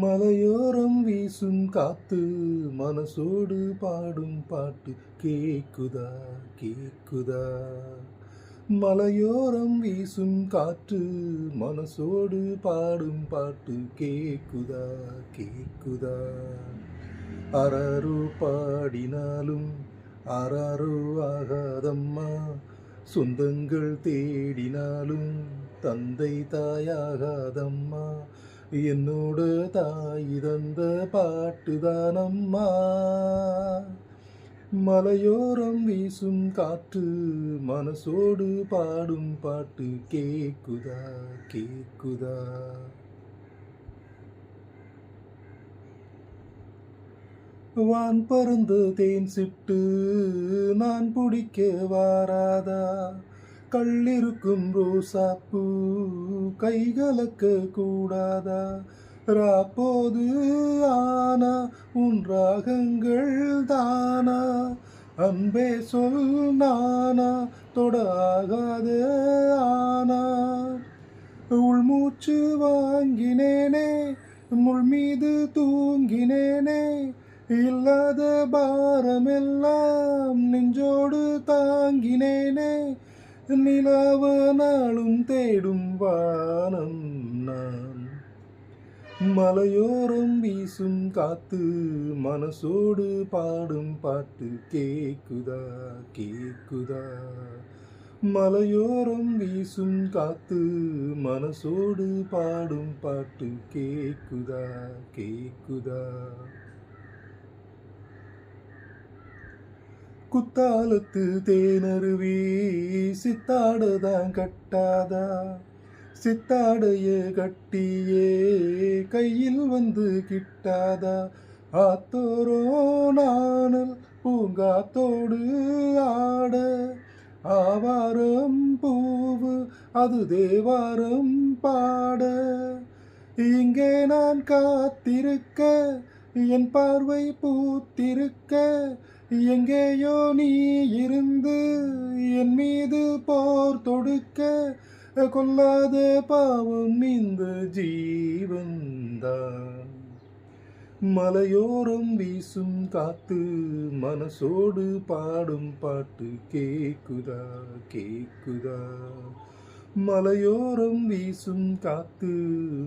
മലയോര வீசும் காத்து மனசோடு பாடும் பாட்டு கேக்குதா கேக்குதா? மலையோரம் வீசும் காற்று மனசோடு பாடும் பாட்டு கேக்குதா கேக்குதா? அரரு பாடினாலும் அரரு ஆகாதம்மா. சொந்தங்கள் தேடினாலும் தந்தை தாயாகாதம்மா. என்னோட தாய் தந்த பாட்டு தானம்மா மலையோரம் வீசும் காற்று மனசோடு பாடும் பாட்டு கேக்குதா கேக்குதா? வான் பருந்து தேன் சிட்டு நான் பிடிக்க வாராதா? கள்ளிருக்கும் ரோசாப்பூ கைகலக்க கூடாதா? ராப்போது ஆனா உன் ராகங்கள் தானா? அன்பே சொல் நானா தொடாகாத ஆனா? உள்மூச்சு வாங்கினேனே முள் மீது தூங்கினேனே இல்லாத பாரமெல்லாம் நெஞ்சோடு தாங்கினேனே நிலாவ நாளும் தேடும் வானம் நான். மலையோரம் வீசும் காத்து மனசோடு பாடும் பாட்டு கேக்குதா கேக்குதா? மலையோரம் வீசும் காத்து மனசோடு பாடும் பாட்டு கேக்குதா கேக்குதா? குத்தாலத்து தேனருவி சித்தாடுதான் கட்டாதா? சித்தாடைய கட்டியே கையில் வந்து கிட்டாதா? ஆத்தோரோ நானல் பூங்காத்தோடு ஆட ஆவாரம் பூவு அது தேவாரம் பாட. இங்கே நான் காத்திருக்க என் பார்வை பூத்திருக்க எங்கேயோ நீ இருந்து என் மீது போர் தொடுக்க கொல்லாத பாவம் இந்த ஜீவன்தான் மலையோரம் வீசும் காத்து மனசோடு பாடும் பாட்டு கேக்குதா கேக்குதா? மலையோரம் வீசும் காத்து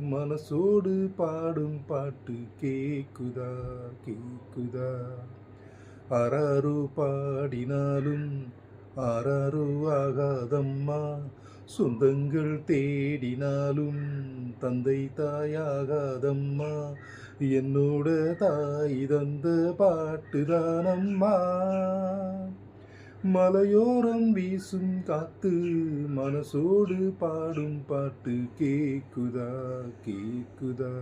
மனசோடு பாடும் பாட்டு கேக்குதா கேக்குதா? அரரு பாடினாலும் அரரு ஆகாதம்மா. சொந்தங்கள் தேடினாலும் தந்தை தாயாகாதம்மா. என்னோட தாய் தந்த பாட்டுதானம்மா. மலையோரம் வீசும் காத்து மனசோடு பாடும் பாட்டு கேக்குதா கேக்குதா.